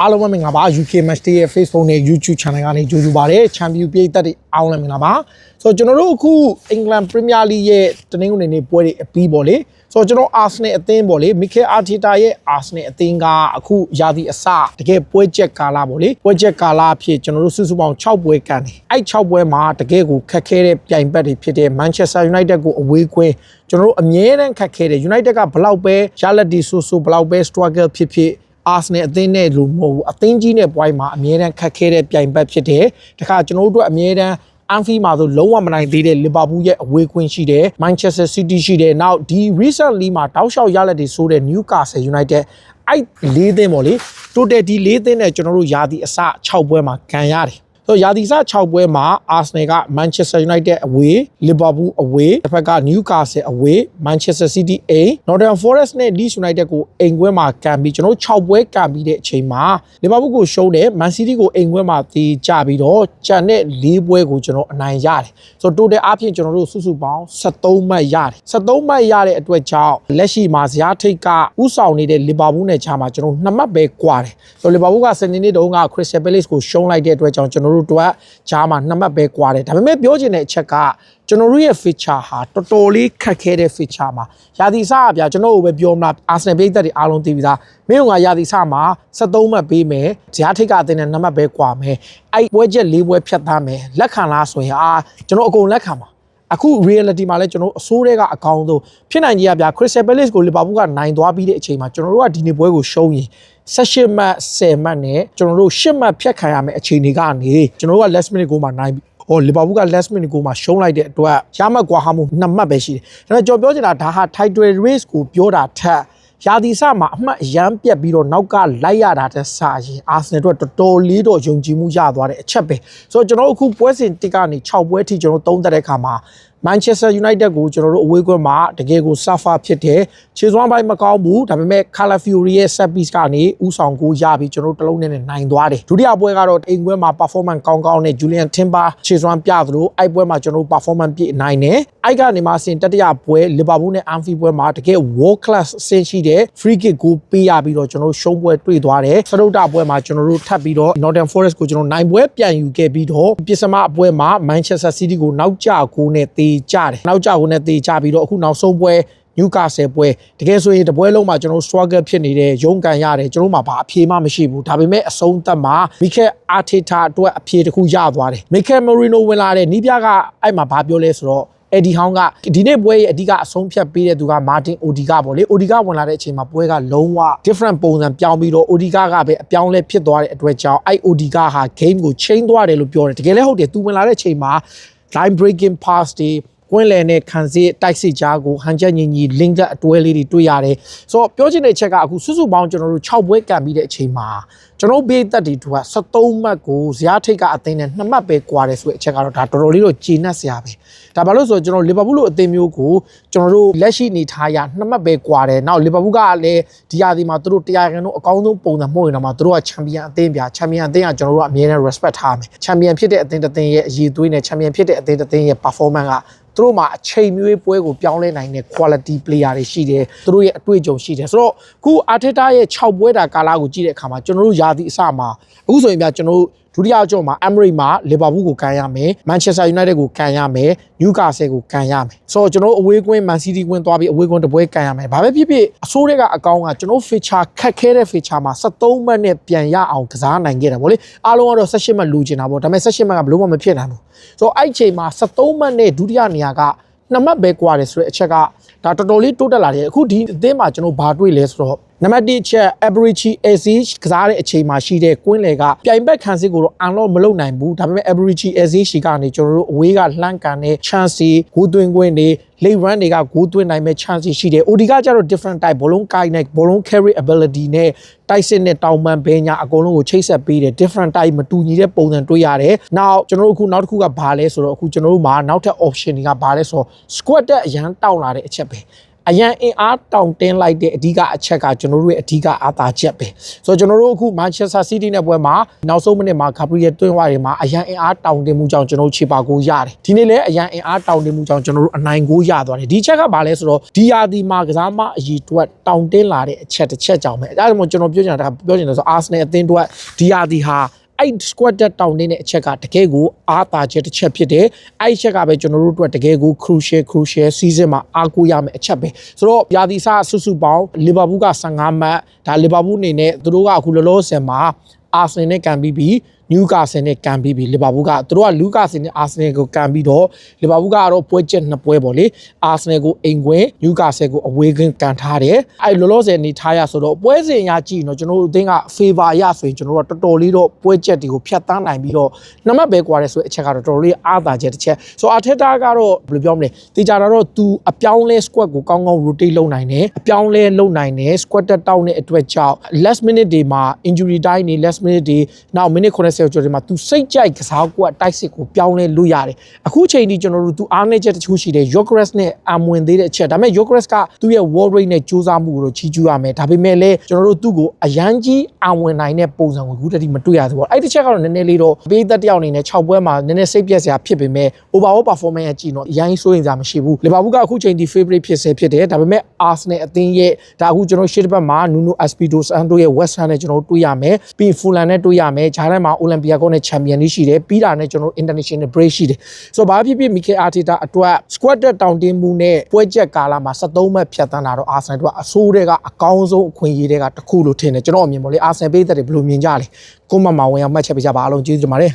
အားလုံးပဲမင်္ဂလာပါ UK Match Day ရဲ့ Facebook နဲ့ YouTube Channel ကနေကြိုဆိုပါရစေချန်ပီယံပြည်သက်တွေအားလုံးလည်းမင်္ဂလာပါဆိုတော့ကျွန်တော်တို့အခု England Premier League ရဲ့တနင်္ဂနွေနေ့ပွဲတွေအပြီးပေါ့လေဆိုတော့ကျွန်တော် Arsenal အသင်းပေါ့လေ Mikel Arteta ရဲ့ Arsenal အသင်းကအခုရာသီအစတကယ်ပွဲချက်ကာလပေါ့လေပွဲချက်ကာလအဖြစ်ကျွန်တော်တို့စုစုပေါင်း6ပွဲကန်တယ်အဲ့6ပွဲမှာတကယ်ကိုခက်ခဲတဲ့ပြိုင်ဘက်တွေဖြစ်တဲ့ Manchester United ကိုအဝေးကွင်းကျွန်တော်တို့အမြဲတမ်းခက်ခဲတယ် United ကဘလောက်ပဲရလက်ဒီဆိုဆိုဘလောက်ပဲ struggle ဖြစ်ဖြစ် အာဆနယ်အသင်းနဲ့လို့မဟုတ်ဘူးအသင်းကြီးနဲ့ပွဲမှာအမြဲတမ်းခက်ခဲတဲ့ပြိုင်ဘက်ဖြစ်တယ်တခါကျွန်တော်တို့အတွက်အမြဲတမ်းအန်ဖီမှာဆိုလုံးဝမနိုင်သေးတဲ့လီဗာပူးရဲ့အဝေးကွင်းရှိတယ်မန်ချက်စတာစီးတီးရှိတယ်နောက်ဒီ recently မှာတောက်လျှောက်ရလက်တွေဆိုးတဲ့ Newcastle United အဲ့လေးသင်းပေါ့လေ total ဒီလေးသင်းနဲ့ကျွန်တော်တို့ယာတီအစ6ပွဲမှာကန်ရတယ် ဆိုရာသီစ6ပွဲမှာ Arsenal က Manchester United away Liverpool away တစ်ဖက်က Newcastle away Manchester City A Nottingham Forest နဲ့ Leeds United ကိုအိမ်ခွဲမှာကန်ပြီးကျွန်တော်တို့6ပွဲကန်ပြီးတဲ့အချိန်မှာ Liverpool ကိုရှုံးတယ် Man City ကိုအိမ်ခွဲမှာတီးကြပြီးတော့ကြံတဲ့၄ပွဲကိုကျွန်တော်အနိုင်ရတယ်ဆိုတော့ total အပြင်ကျွန်တော်တို့စုစုပေါင်း73မှတ်ရတယ်73မှတ်ရတဲ့အတွက်ကြောင့်လက်ရှိမှာဇယားထိတ်ကဥဆောင်နေတဲ့ Liverpool နဲ့ခြားမှာကျွန်တော်2မှတ်ပဲကွာတယ်ဆိုတော့ Liverpool ကစနေနေ့တုန်းက Crystal Palace ကိုရှုံးလိုက်တဲ့အတွက်ကြောင့်ကျွန်တော်တို့တို့ဂျားမှာ2မှတ်ပဲကွာတယ်ဒါပေမဲ့ပြောချင်တဲ့အချက်ကကျွန်တော်တို့ရဲ့ feature ဟာတော်တော်လေးခက်ခဲတဲ့ feature မှာရာသီစအပြကျွန်တော်တို့ပဲပြောမလား Arsenal ပြည်သက်တွေအားလုံးသိပြီသားမင်းတို့ကရာသီစမှာ73မှတ်ပေးမယ်ဂျားထိတ်ကအသင်းနဲ့2မှတ်ပဲကွာမယ်အဲ့ပွဲချက်၄ပွဲဖြတ်သားမယ်လက်ခံလားဆိုရင်အာကျွန်တော်အကုန်လက်ခံပါ အခု reality မှာလည်းကျွန်တော်အစိုးရကအကောင်းဆုံးဖြစ်နိုင်ကြီးရဗျာ Crystal Palace ကို Liverpool ကနိုင်သွားပြီးတဲ့အချိန်မှာကျွန်တော်တို့ကဒီနေ့ပွဲကိုရှုံးရင်18မှတ်10မှတ်နဲ့ကျွန်တော်တို့10မှတ်ဖြတ်ခံရမယ့်အခြေအနေကနေကျွန်တော်တို့က last minute ကိုမှနိုင်ပြီဟိုလီဗာပူးက last minute ကိုမှရှုံးလိုက်တဲ့အတွက်ရမှတ်ကွာဟာမှု2မှတ်ပဲရှိတယ်ဒါပေမဲ့ကျွန်တော်ပြောချင်တာဒါဟာ title race ကိုပြောတာထက် ရာသီစမှာအမှတ်အရန်ပြက်ပြီးတော့နောက်ကလိုက်ရတာတဲ့စာရင်အာဆနယ်တို့တော်တော်လေးတော့ယုံကြည်မှုရသွားတဲ့အချက်ပဲဆိုတော့ကျွန်တော်အခုပွဲစဉ်တစ်ကနေ6ပွဲထိကျွန်တော်သုံးသက်တဲ့အခါမှာ Manchester United ကိုကျွန်တော်တို့အဝေးကွင်းမှာတကယ်ကို suffer ဖြစ်တယ်ခြေစွမ်းပိုင်းမကောင်းဘူးဒါပေမဲ့ Calafiori ရဲ့ set piece ကနေဥဆောင်ကိုရပြီးကျွန်တော်တို့တလုံးနဲ့နိုင်သွားတယ်ဒုတိယပွဲကတော့အိမ်ကွင်းမှာ performance ကောင်းကောင်းနဲ့ Julian Timber ခြေစွမ်းပြသလိုအဲ့ပွဲမှာကျွန်တော်တို့ performance ပြည့်နိုင်တယ်အဲ့ကနေမှဆင်တတိယပွဲ Liverpool နဲ့ Anfield ပွဲမှာတကယ် world class ဆင်ရှိတဲ့ free kick ကိုပေးရပြီးတော့ကျွန်တော်တို့ရှုံးပွဲတွေ့သွားတယ်စရုတ်တပွဲမှာကျွန်တော်တို့ထပ်ပြီးတော့ Nottingham Forest ကိုကျွန်တော်နိုင်ပွဲပြန်ယူခဲ့ပြီးတော့ပစ္စမအပွဲမှာ Manchester City ကိုနောက်ကျကိုနဲ့တေးကြတယ်နောက်ကျကိုနဲ့တေးကြပြီးတော့အခုနောက်ဆုံးပွဲ Newcastle ပွဲတကယ်ဆိုရင်တပွဲလုံးမှာကျွန်တော်တို့ struggle ဖြစ်နေတယ်ရုန်းကန်ရတယ်ကျွန်တော်တို့မှာဘာအဖြေမှမရှိဘူးဒါပေမဲ့အဆုံးသတ်မှာ Mikel Arteta အတွက်အဖြေတစ်ခုရသွားတယ် Mikel Merino ဝင်လာတဲ့နီးပြကအဲ့မှာဘာပြောလဲဆိုတော့အဲ့ဒီဟောင်းကဒီနေ့ပွဲရဲ့အဓိကအဆုံးဖြတ်ပေးတဲ့သူကမာတင်အိုဒီကပေါ့လေအိုဒီကဝင်လာတဲ့အချိန်မှာပွဲကလုံးဝ different ပုံစံပြောင်းပြီးတော့အိုဒီကကပဲအပြောင်းလဲဖြစ်သွားတဲ့အတွက်ကြောင့်အဲ့အိုဒီကဟာ game ကို change သွားတယ်လို့ပြောတယ်တကယ်လည်းဟုတ်တယ်သူဝင်လာတဲ့အချိန်မှာ time breaking party ကွင်းလယ်နဲ့ခံစီတိုက်စစ်ကြားကိုဟန်ချက်ညီညီ link အတွဲလေးတွေတွေ့ရတယ်ဆိုတော့ပြောချင်တဲ့ချက်ကအခုစုစုပေါင်းကျွန်တော်တို့6ပွဲကန်ပြီးတဲ့အချိန်မှာကျွန်တော်ဘေးသက်တွေသူက73မှတ်ကိုဇယားထိတ်ကအသင်းနဲ့2မှတ်ပဲကွာတယ်ဆိုတဲ့အချက်ကတော့ဒါတော်တော်လေးတော့ကျေနပ်စရာပဲဒါဘာလို့ဆိုတော့ကျွန်တော်လီဗာပူးလိုအသင်းမျိုးကိုကျွန်တော်တို့လက်ရှိနေထားရ2မှတ်ပဲကွာတယ်နောက်လီဗာပူးကလည်းဒီရာသီမှာသူတို့တရားခံတို့အကောင်းဆုံးပုံစံမှုရင်တော့မှသူတို့ကချန်ပီယံအသင်းပြချန်ပီယံအသင်းကကျွန်တော်တို့ကအမြဲတမ်း respect ထားမယ်ချန်ပီယံဖြစ်တဲ့အသင်းတစ်သင်းရဲ့အရေးသွေးနဲ့ချန်ပီယံဖြစ်တဲ့အသင်းတစ်သင်းရဲ့ performance က သူတို့မှာအချိန်မရွေးပွဲကိုပြောင်းလဲနိုင်တဲ့ quality player တွေရှိတယ်သူတို့ရဲ့အတွေ့အကြုံရှိတယ်ဆိုတော့ခုအာထက်တာရဲ့6ပွဲတာကာလကိုကြည့်တဲ့အခါမှာကျွန်တော်တို့ယာသီအစမှာအခုဆိုရင်ပြကျွန်တော်တို့ဒုတိယအကြောမှာ Emirates မှာ Liverpool ကိုကန်ရမယ် Manchester United ကိုကန်ရမယ် Newcastle ကိုကန်ရမယ်ဆိုတော့ကျွန်တော်တို့အဝေးကွင်း Man City ကွင်းသွားပြီးအဝေးကွင်းတစ်ပွဲကန်ရမယ်ဘာပဲဖြစ်ဖြစ်အဆိုးတွေကအကောင်းကကျွန်တော် feature ခက်ခဲတဲ့ feature မှာ73မှတ်နဲ့ပြန်ရအောင်ကစားနိုင်ခဲ့တယ်ဗောလေအားလုံးကတော့18မှတ်လိုချင်တာဗောဒါပေမဲ့18မှတ်ကဘလို့မှမဖြစ်နိုင်ဘူးဆိုတော့အဲ့ချိန်မှာ73မှတ်နဲ့ဒုတိယနေရာကနှစ်မှတ်ပဲကွာတယ်ဆိုတဲ့အချက်ကဒါတော်တော်လေးတိုးတက်လာတယ်အခုဒီအသင်းမှာကျွန်တော်ဘာတွေ့လဲဆိုတော့ နံပါတ်1ချက် average AC ကစားတဲ့အချိန်မှာရှိတဲ့ကွင်းလေကပြိုင်ဘက်ခံစစ်ကိုတော့ unlock မလုပ်နိုင်ဘူးဒါပေမဲ့ average AC ရှိကနေကျွန်တော်တို့အဝေးကလှမ်းကန်တဲ့ chance ဂိုးသွင်းခွင့်တွေ late run တွေကဂိုးသွင်းနိုင်မဲ့ chance ရှိတယ် OD ကကျတော့ different type ဘောလုံးကိုင်နဲ့ဘောလုံး carry ability နဲ့တိုက်စစ်နဲ့တောင်ပန်ဘဲညာအကုန်လုံးကိုချိတ်ဆက်ပေးတယ် different type မတူညီတဲ့ပုံစံတွေ့ရတယ်။ now ကျွန်တော်တို့အခုနောက်တစ်ခုကဘာလဲဆိုတော့အခုကျွန်တော်တို့မှာနောက်ထပ် option တွေကဘာလဲဆိုတော့ squat တက်အရန်တောင်းလာတဲ့အချက်ပဲ။ အရန်အင်အားတောင့်တင်းလိုက်တဲ့အဓိကအချက်ကကျွန်တော်တို့ရဲ့အဓိကအားသာချက်ပဲဆိုတော့ကျွန်တော်တို့အခု Manchester City နဲ့ပွဲမှာနောက်ဆုံးမိနစ်မှာ Gabriel တွင်းဝါတွေမှာအရန်အင်အားတောင့်တင်းမှုကြောင့်ကျွန်တော်တို့ခြေပါကိုရတယ်ဒီနေ့လည်းအရန်အင်အားတောင့်တင်းမှုကြောင့်ကျွန်တော်တို့အနိုင်ကိုရသွားတယ်ဒီချက်ကဘာလဲဆိုတော့ဒီယာဒီမှာကစားမအကြီးတွက်တောင့်တင်းလာတဲ့အချက်တစ်ချက်ကြောင့်ပဲအဲဒါကြောင့်ကျွန်တော်ပြောချင်တာကပြောချင်တယ်ဆို Arsenal အသင်းတွက်ဒီယာဒီဟာ အဲ့ squad တက်တောင်းနေတဲ့အချက်ကတကယ်ကိုအားသာချက်တစ်ချက်ဖြစ်တယ်အဲ့ဒီချက်ကပဲကျွန်တော်တို့အတွက်တကယ်ကို crucial crucial season မှာအားကိုးရမယ့်အချက်ပဲဆိုတော့ယာဒီစာဆုစုပေါင်းလီဗာပူးက15မှတ်ဒါလီဗာပူးအနေနဲ့သူတို့ကအခုလောလောဆယ်မှာအာဆင်နဲ့ကန်ပြီးပြီး နျူကာဆယ်နဲ့ကန်ပြီးပြီးလီဗာပူးကသူတို့ကလူကာဆယ်နဲ့အာဆင်နယ်ကိုကန်ပြီးတော့လီဗာပူးကတော့ပွဲချက်နှစ်ပွဲပေါ့လေအာဆင်နယ်ကိုအိမ်ခွင်းနျူကာဆယ်ကိုအဝေးခွင်းကန်ထားတယ်အဲ့လောလောဆယ်အနေထားရဆိုတော့ပွဲစဉ်အရကြည့်ရင်တော့ကျွန်တော်တို့အသင်းက favor ရဆိုရင်ကျွန်တော်တို့ကတော်တော်လေးတော့ပွဲချက်တွေကိုဖျက်ဆီးနိုင်ပြီးတော့နံပါတ်ပဲကွာတယ်ဆိုတဲ့အချက်ကတော့တော်တော်လေးအားသာချက်တစ်ချက်ဆိုအာထက်တာကတော့ဘယ်လိုပြောမလဲတေချာတာတော့ तू အပြောင်းလဲ squad ကိုကောင်းကောင်း rotate လုပ်နိုင်တယ်အပြောင်းလဲလုပ်နိုင်တယ် squad တက်တောင်းတဲ့အတွက်ကြောင့် last minute တွေမှာ injury time တွေ last minute တွေနောက် minute 90ကျော်တွေမှာ तू စိတ်ကြိုက်ကစားကွက်တိုက်စစ်ကိုပြောင်းလဲလို့ရတယ်အခုချိန်ထိကျွန်တော်တို့ तू အားနေချက်တချို့ရှိတယ် Yogres နဲ့အမဝင်သေးတဲ့အချက်ဒါပေမဲ့ Yogres ကသူ့ရဲ့ wall rate နဲ့စူးစမ်းမှုကိုတော့ချီးကျူးရမယ်ဒါပေမဲ့လည်းကျွန်တော်တို့သူ့ကိုအရန်ကြီးအဝင်နိုင်တဲ့ပုံစံကိုအခုတည်းကမတွေ့ရသေးဘူးအဲ့ဒီချက်ကတော့နည်းနည်းလေးတော့ပေးသက်တယောက်အနေနဲ့6ပွဲမှာနည်းနည်းစိတ်ပြက်စရာဖြစ်ပေမဲ့ overall performance ကကြည့်တော့အရင်စိုးရင်စရာမရှိဘူးလီဗာပူးကအခုချိန်ဒီ favorite ဖြစ်စေဖြစ်တယ်ဒါပေမဲ့ Arsenal အသင်းရဲ့ဒါအခုကျွန်တော်ရှေ့တစ်ပတ်မှာ Nuno Espirito Santo ရဲ့ West Ham နဲ့ကျွန်တော်တို့တွေ့ရမယ်ပြီး Fulham နဲ့တွေ့ရမယ်ဂျားထဲမှာ Olympiacos နဲ့ Champion လေးရှိတယ်ပြီးတာနဲ့ကျွန်တော်တို့ International break ရှိတယ်ဆိုတော့ဘာဖြစ်ဖြစ် Mikel Arteta အတွက် squad တက်တောင်းတင်းမှုနဲ့ပွဲချက်ကာလမှာ73မှတ်ဖြတ်တန်းတာတော့ Arsenal တို့ကအဆိုးတွေကအကောင်းဆုံးအခွင့်အရေးတွေကတစ်ခုလို့ထင်တယ်ကျွန်တော်အမြင်ပေါ့လေ Arsenal ပေးသက်တွေဘယ်လိုမြင်ကြလဲကိုမမဝင်အောင်မှတ်ချက်ပေးကြပါအားလုံးကျေးဇူးတင်ပါတယ်